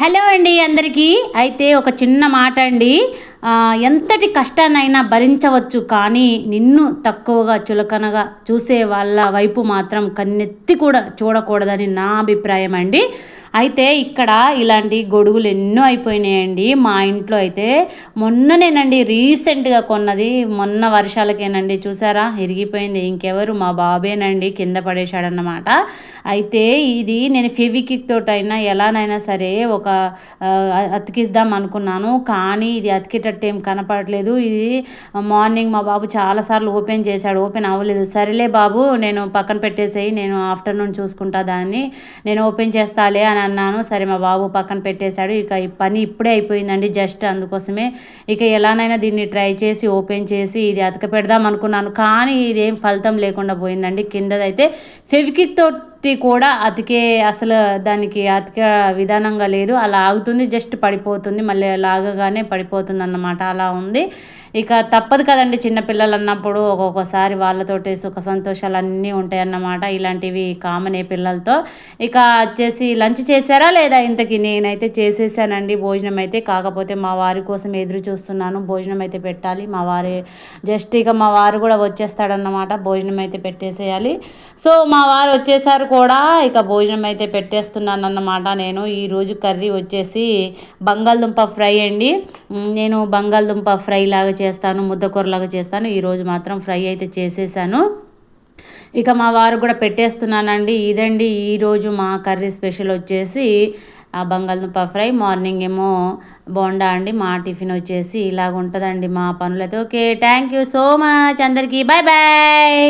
Hello అండి అందరికీ. అయితే ఒక చిన్న మాట అండి ఎంతటి కష్టాన్నైనా భరించవచ్చు కానీ నిన్ను తక్కువగా చులకనగా చూసే వాళ్ళ వైపు మాత్రం కన్నెత్తి కూడా చూడకూడదని నా అభిప్రాయం అండి అయితే ఇక్కడ ఇలాంటి గొడుగులు ఎన్నో అయిపోయినాయండి. మా ఇంట్లో అయితే మొన్ననేనండి రీసెంట్గా కొన్నది. మొన్న వర్షాలకేనండి చూసారా? ఇరిగిపోయింది. ఇంకెవరు? మా బాబేనండి కింద పడేశాడన్నమాట. అయితే ఇది నేను ఫెవికిక్ తోటైనా ఎలానైనా సరే ఒక అతికిద్దాం అనుకున్నాను. కానీ ఇది అతికేటట్టు ఏం కనపడట్లేదు. ఇది మార్నింగ్ మా బాబు చాలాసార్లు ఓపెన్ చేశాడు. ఓపెన్ అవ్వలేదు. సరేలే బాబు నేను పక్కన పెట్టేసేయి. నేను ఆఫ్టర్నూన్ చూసుకుంటా దాన్ని. నేను ఓపెన్ చేస్తాలే అని అన్నాను. సరే మా బాబు పక్కన పెట్టేశాడు. ఇక ఈ పని ఇప్పుడే అయిపోయిందండి జస్ట్. అందుకోసమే ఇక ఎలానైనా దీన్ని ట్రై చేసి ఓపెన్ చేసి ఇది అతక పెడదాం అనుకున్నాను. కానీ ఇదేం ఫలితం లేకుండా పోయిందండి. కిందదైతే ఫెవికిక్ తోటి కూడా అతికే అసలు దానికి అతిక విధానంగా లేదు. అలా ఆగుతుంది జస్ట్ పడిపోతుంది. మళ్ళీ లాగగానే పడిపోతుంది అన్నమాట అలా ఉంది. ఇక తప్పదు కదండి చిన్నపిల్లలు అన్నప్పుడు ఒక్కొక్కసారి వాళ్ళతోటి సుఖ సంతోషాలు అన్నీ ఉంటాయి అన్నమాట ఇలాంటివి కామన్ ఏ పిల్లలతో. ఇక వచ్చేసి లంచ్ చేశారా లేదా ఇంతకి? నేనైతే చేసేసానండి. భోజనం అయితే కాకపోతే మా వారి కోసం ఎదురు చూస్తున్నాను. భోజనం అయితే పెట్టాలి. మా వారి జస్ట్ ఇక మా వారు కూడా వచ్చేస్తాడన్నమాట. భోజనం అయితే పెట్టేసేయాలి. సో మా వారు వచ్చేసారు కూడా. ఇక భోజనం అయితే పెట్టేస్తున్నాను అన్నమాట నేను ఈరోజు కర్రీ వచ్చేసి బంగాళదుంప ఫ్రై అండి. నేను బంగాళదుంప ఫ్రై లాగా చేస్తాను ముద్దకూరలాగా చేస్తాను. ఈరోజు మాత్రం ఫ్రై అయితే చేసేసాను. ఇక మా వారు కూడా పెట్టేస్తున్నానండి. ఇదండి ఈరోజు మా కర్రీ స్పెషల్ వచ్చేసి ఆ బంగాళదుంప ఫ్రై. మార్నింగ్ ఏమో బోండా అండి మా టిఫిన్ వచ్చేసి ఇలాగ ఉంటుందండి మా పనులతో. Okay thank you so much అందరికీ. Bye bye